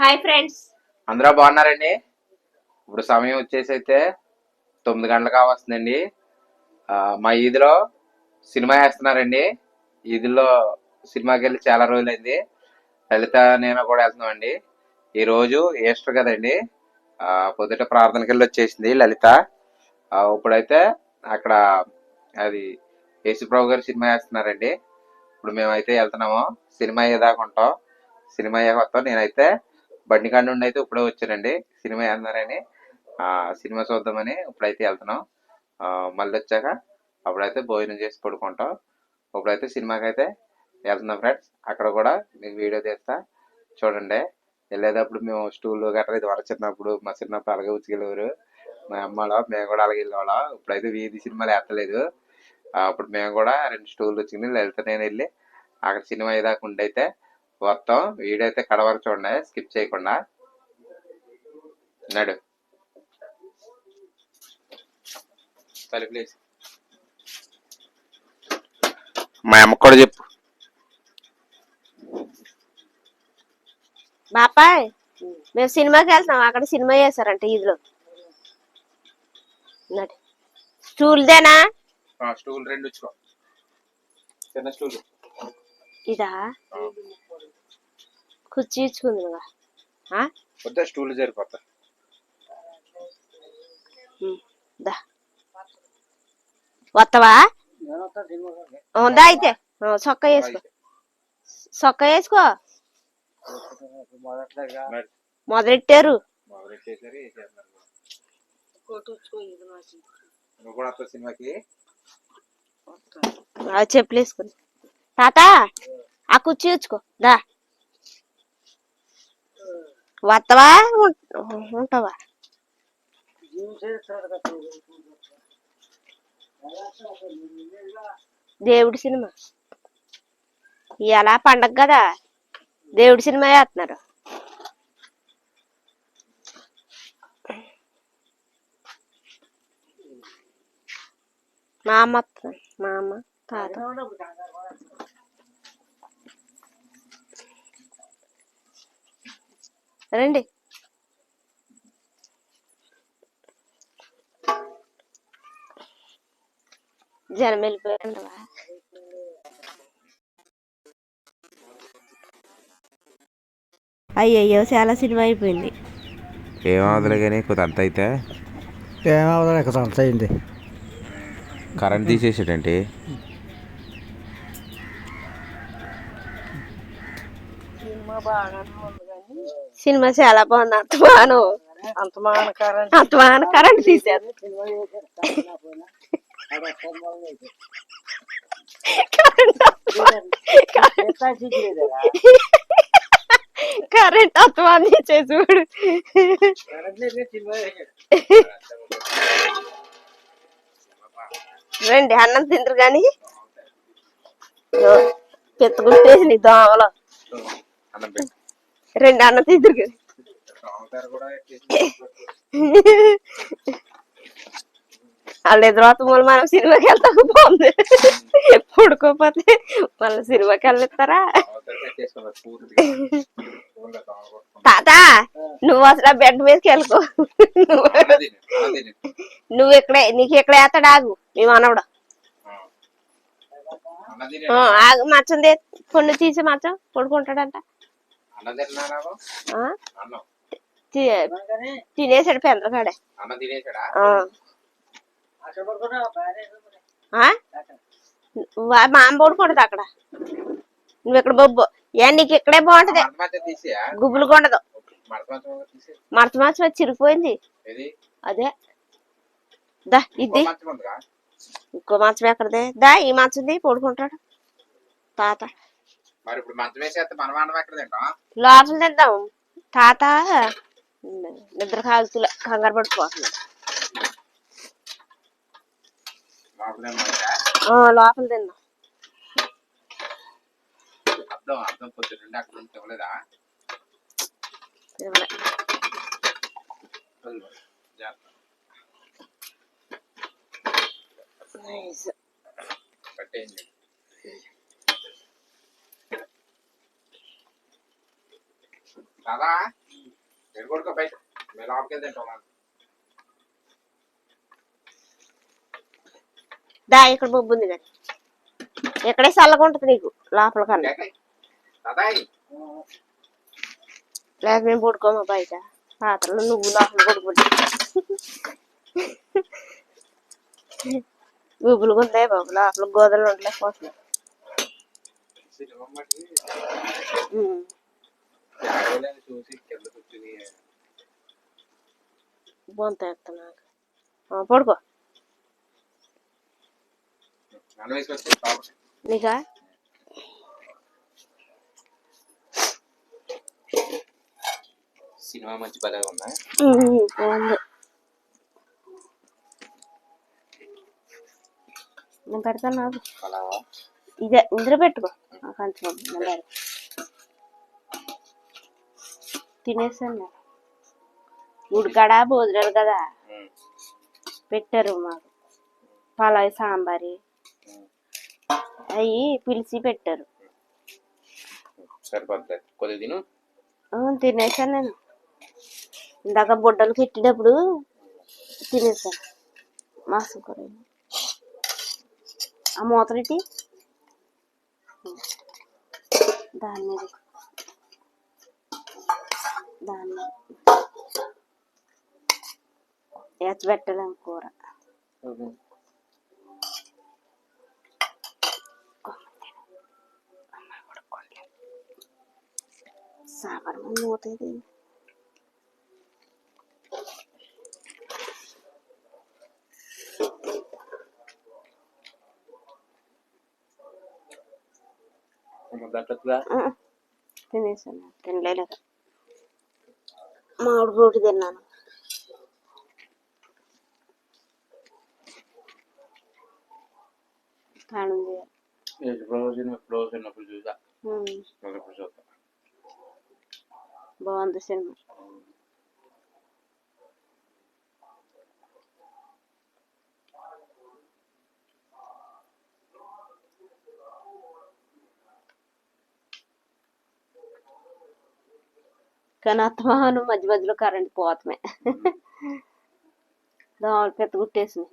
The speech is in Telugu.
Hi friends. అందరూ బాగున్నారండి? ఇప్పుడు సమయం వచ్చేసి అయితే తొమ్మిది గంటలకు కావస్తుందండి. మా ఈదిలో సినిమా వేస్తున్నారండి. ఈదిలో సినిమాకి వెళ్ళి చాలా రోజులైంది. లలిత నేను కూడా వెళ్తున్నామండి. ఈరోజు ఈస్టర్ కదండి. పొద్దుట ప్రార్థనకి వెళ్ళి వచ్చేసింది లలిత. ఇప్పుడైతే అక్కడ అది యేసుప్రభు గారు సినిమా వేస్తున్నారండి. ఇప్పుడు మేమైతే వెళ్తున్నాము. సినిమా అయ్యేదాకా ఉంటాం. సినిమా అయ్యాక వస్తాం. నేనైతే బండి కాడ నుండి అయితే ఇప్పుడే వచ్చానండి సినిమా వేస్తున్నారని ఆ సినిమా చూద్దామని ఇప్పుడైతే వెళ్తున్నాం. మళ్ళీ వచ్చాక అప్పుడైతే భోజనం చేసి పడుకుంటాం. ఇప్పుడైతే సినిమాకి అయితే వెళ్తున్నాం ఫ్రెండ్స్. అక్కడ కూడా మీకు వీడియో తీస్తా. చూడండి. వెళ్ళేటప్పుడు మేము స్టూల్ గట్రా ఇది వరకు చిన్నప్పుడు మా చిన్నప్పుడు అలాగే ఉచ్చుకెళ్ళేవారు మా అమ్మలో మేము కూడా అలాగే వెళ్ళేవాళ్ళం. ఇప్పుడైతే వీధి సినిమాలు వేస్తలేదు అప్పుడు మేము కూడా రెండు స్టూల్ వచ్చింది. లలిత నేను వెళ్ళి అక్కడ సినిమా అయ్యేదాకా ఉండి అయితే మొత్తం వీడియో అయితే చూడండి స్కిప్ చేయకుండా. నడు. సరే ప్లీజ్ మా అమ్మ కూడా చెప్పు. బాపాయ్ మేము సినిమాకి వెళ్తున్నాం అక్కడ సినిమా చేస్తారంట ఇదిలో నడి. స్టూల్దేనా? స్టూల్ రెండు వచ్చుకో చిన్న స్టూల్. ఇదా? కుర్చీ ఇచ్చుకుంది నువ్వా ఆ? వద్దా స్టూల్ దా. వస్తావా అయితే? ఆ, చొక్కా వేసుకో. చొక్కా వేసుకో. మొదలెట్టారు? చెప్పులు వేసుకుని. తాత ఆ కుర్చీ ఇచ్చుకో దా. వస్తావా ఉంటావా? దేవుడి సినిమా. ఎలా పండగ కదా? దేవుడి సినిమా వేస్తున్నారు మా అమ్మ మా అమ్మ తాత. రండి. జనం వెళ్ళిపోయారంటవా అయ్యయ్యో చాలా సినిమా అయిపోయింది. ఏమవుతుంది కానీ కొద్ది అంత అయితే. ఏమవుతుంది ఇక్కడ అంత అయింది. కరెంట్ తీసేసాడంటే సినిమా చాలా బాగుంది. అంతమాను అంతమాన కరెంట్ అంతమాను కరెంట్ అత్వాన్ని చేసి చూడు. రండి అన్నం తిందరు కానీ పెట్టుకుంటేసి దోమలు. అన్నం పెట్టు రెండు అన్నం కూడా వాళ్ళు ఎదురు మళ్ళీ మనం సినిమాకి వెళ్తాం బాగుంది పడుకోపోతే మళ్ళీ సినిమాకి వెళ్ళిస్తారా. తాత నువ్వు అసలు ఆ బెడ్ మీదకి వెళ్ళుకో. నువ్వు- ఇక్కడే నీకు ఇక్కడ వేస్తాడు ఆగు. మీ మనవడు ఆగు మచ్చం తే కొన్ని తీసి మచ్చం పడుకుంటాడంట. తినేసాడు పెందరకాడే అన్నం. తినేసాడా ఆ. ఆ? వా- మా అమ్మ పడుకుంటది అక్కడ. నువ్వు ఇక్కడ బొబ్బు ఏ నీకు ఇక్కడే బాగుంటది. గుబులు కొండదు. మడత మాసం వచ్చి చిరిగిపోయింది. అదే. దా ఇది ఇంకో మంచం ఎక్కడదే? దా ఈ మంచంది పడుకుంటాడు. తాత. మరి ఇప్పుడు మంచం వేసేస్తే మన మండం ఎక్కడ తింటాం? లోపల తిందాం. తాత నిద్ర కాగుతులే కంగారు పడిపోతున్నాడు. లోపల తిందాం అర్థం అర్థం అక్కడ ఇవ్వలేదా. నైస్. పట్టేయండి. కదా మీరు కొడుకో బయట మీరు లోపలికి వెళ్ళి తింటాం దా ఇక్కడ బొబ్బు ఉంది కానీ ఇక్కడే చల్లగా ఉంటుంది నీకు లోపల కన్నా. లేక మేము పడుకోమా బయట? పాత్రలో నువ్వు లోపల పడుకుంటా. గుబులు ఉందే బాబు లోపల గోదలు ఉండలేకపోతున్నాయి. సినిమా మట్టి ఉమ్. యాడోలని చూసి కింద కూర్చుని బొంత ఎత్తున్నాను ఆ, పడుకో. నీకా? సినిమా మంచి పదవి ఉందా? బాగుంది. నేను పెడతాను ఇదే ఇందులో పెట్టుకో. కంచం తినేసాను ఉడికాడా భోజనాలు కదా. పెట్టారు మాకు. పలావ్ సాంబారి. అవి పిలిచి పెట్టారు. తినేసాను నేను. ఇందాక బుడ్డలు పెట్టేటప్పుడు తినేసాను మాసం కూర. ఆ మూతలిటి దాని మీద దాని మీద ఎచ్చ పెట్టలేము కూర సాంబార్ మూత ఇది దట్టగా ఆ, తినేసాను తినలేదు మామిడి రోటి తిన్నాను తాళం చేయాలి ఎప్పుడో సినిమా ఎప్పుడో చిన్నప్పుడు చూసా ఉమ్, మళ్ళీ ఇప్పుడు చూస్తా. బాగుంది సినిమా. కానీ అత్తమాను మధ్య మధ్యలో కరెంట్ పోతమే దోమలు పెద్ద గుట్టేసింది.